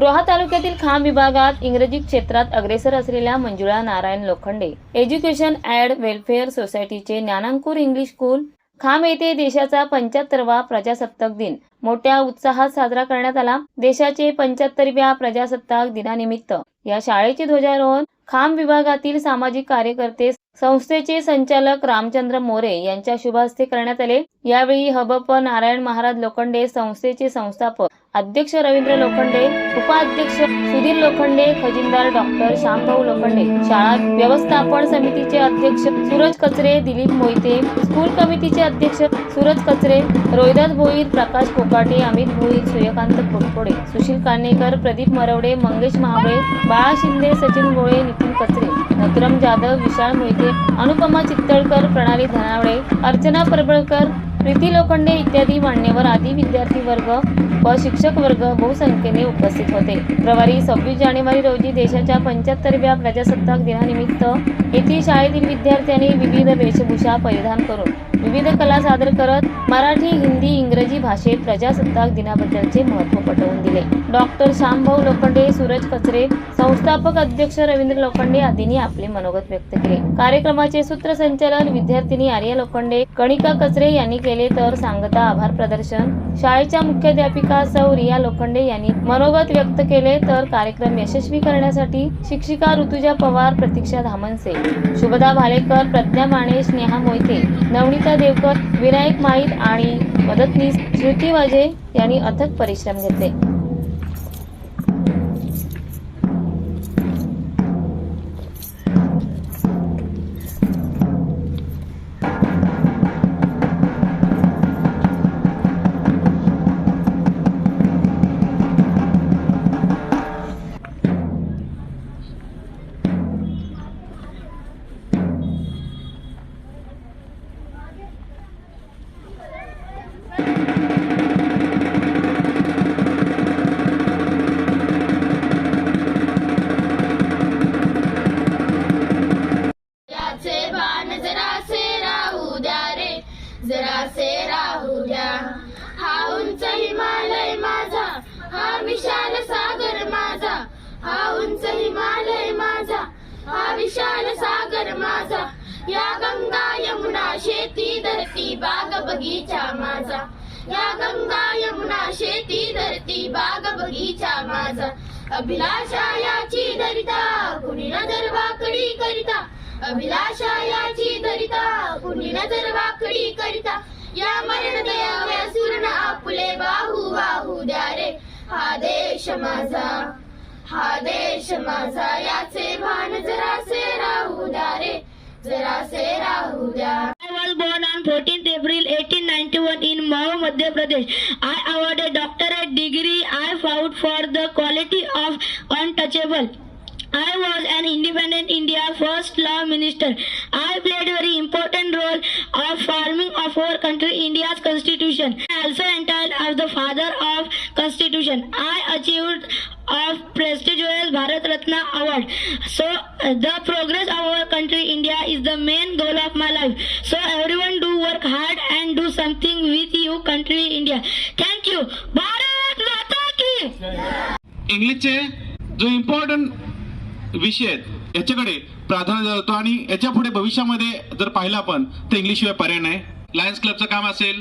रोहा तालुक्यातील खाम विभागात इंग्रजी क्षेत्रात अग्रेसर असलेल्या Manjula Narayan Lokhande education and welfare सोसायटीचे ज्ञानांकुर इंग्लिश स्कूल खाम येथे देशाचा पंच्याहत्तरवा प्रजासत्ताक दिन. मोठ्या उत्साहात साजरा करण्यात आला. देशाचे पंच्याहत्तरव्या प्रजासत्ताक दिनानिमित्त या शाळेचे ध्वजारोहण खाम विभागातील सामाजिक कार्यकर्ते संस्थेचे संचालक रामचंद्र मोरे यांच्या शुभ हस्ते करण्यात आले. यावेळी हबप नारायण महाराज लोखंडे संस्थेचे संस्थापक अध्यक्ष रवींद्र लोखंडे उपाध्यक्ष सुधीर लोखंडे खजिनदार डॉक्टर श्यामभाऊ लोखंडे. शाळा व्यवस्थापन समितीचे अध्यक्ष सूरज कचरे दिलीप मोहिते. स्कूल कमिटीचे अध्यक्ष सूरज कचरे रोहिदास भोईर प्रकाश कोकाटे अमित भोईर सूर्यकांत कोटकोडे. सुशील कानेकर प्रदीप मरवडे मंगेश महाबळे बाळा शिंदे सचिन गोळे नितीन कचरे. नथुराम जाधव विशाल मोहिते अनुपमा चित्तळकर प्रणाली धनावडे अर्चना परबळकर प्रीती लोखंडे इत्यादी मान्यवर आदी विद्यार्थी वर्ग व शिक्षक वर्ग बहुसंख्येने उपस्थित होते. रविवारी सव्वीस जानेवारी रोजी देशाच्या पंच्याहत्तरव्या प्रजासत्ताक दिनानिमित्त येथील शाळेतील विद्यार्थ्यांनी विविध वेशभूषा परिधान करून विविध कला सादर करत मराठी हिंदी इंग्रजी भाषेत प्रजासत्ताक दिनाबद्दलचे महत्त्व पटवून दिले. डॉक्टर श्यामभाऊ लोखंडे सूरज कचरे संस्थापक अध्यक्ष रवींद्र लोखंडे आदींनी आपले मनोगत व्यक्त केले. कार्यक्रमाचे सूत्रसंचालन विद्यार्थिनी आर्या लोखंडे कणिका कचरे यांनी केले तर सांगता आभार प्रदर्शन. शाळेच्या मुख्याध्यापिका सौ रिया लोखंडे यांनी मनोगत व्यक्त केले तर कार्यक्रम यशस्वी करण्यासाठी शिक्षिका ऋतुजा पवार प्रतीक्षा धामनसे शुभदा भालेकर प्रज्ञा माने स्नेहा मोहिते नवनीता देवकर विनायक माईत आणि मदतनीस श्रुती वाजे यांनी अथक परिश्रम घेतले. जरासे राहू द्या हा उंच हिमालय माझा हा विशाल सागर माझा हा उंच हिमालय माझा हा विशाल सागर माझा. या गंगा यमुना शेती धरती बाग बगीचा माझा. या गंगा यमुना शेती धरती बाग बगीचा माझा. अभिलाषा याची धरिता कुणी नजर वाकडी करिता. अभिलाषा याची धरिता कुणी नजर वाकडी करिता. या मरण दयाव्या आपुले वाहू द्या रे हा देश माझा हा देश माझा याचे भान जरासे राहू द्या रे जरासे राहू द्या I was born on 14th April 1891 in Mao, Madhya Pradesh. I awarded doctorate degree. I fought for the quality of untouchable. I was an independent India first law minister. Our country India's constitution. I also entitled as the father of constitution. I achieved of prestigious Bharat Ratna award. So the progress of our country India is the main goal of my life. So everyone do work hard and do something with you country India. Thank you. Bharat Mata ki. इंग्लिशचे जो important विषय आहेत याच्याकडे प्राधान्य देतो आणि याच्यापुढे भविष्यामध्ये जर पाहिलं आपण तर इंग्लिश शिवाय पर्याय नाही लायन्स क्लबचं काम असेल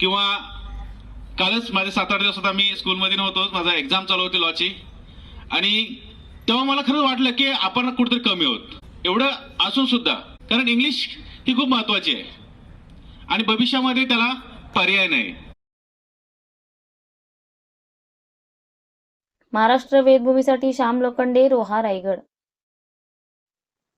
किंवा कालच माझे सात आठ दिवसात मी स्कूलमध्ये नव्हतो माझा एक्झाम चालू होती लॉची आणि तेव्हा मला खरंच वाटलं की आपण कुठेतरी कमी आहोत. एवढं असून सुद्धा कारण इंग्लिश ही खूप महत्वाची आहे. आणि भविष्यामध्ये त्याला पर्याय नाही. महाराष्ट्र वेदभूमीसाठी श्याम लोखंडे रोहा रायगड.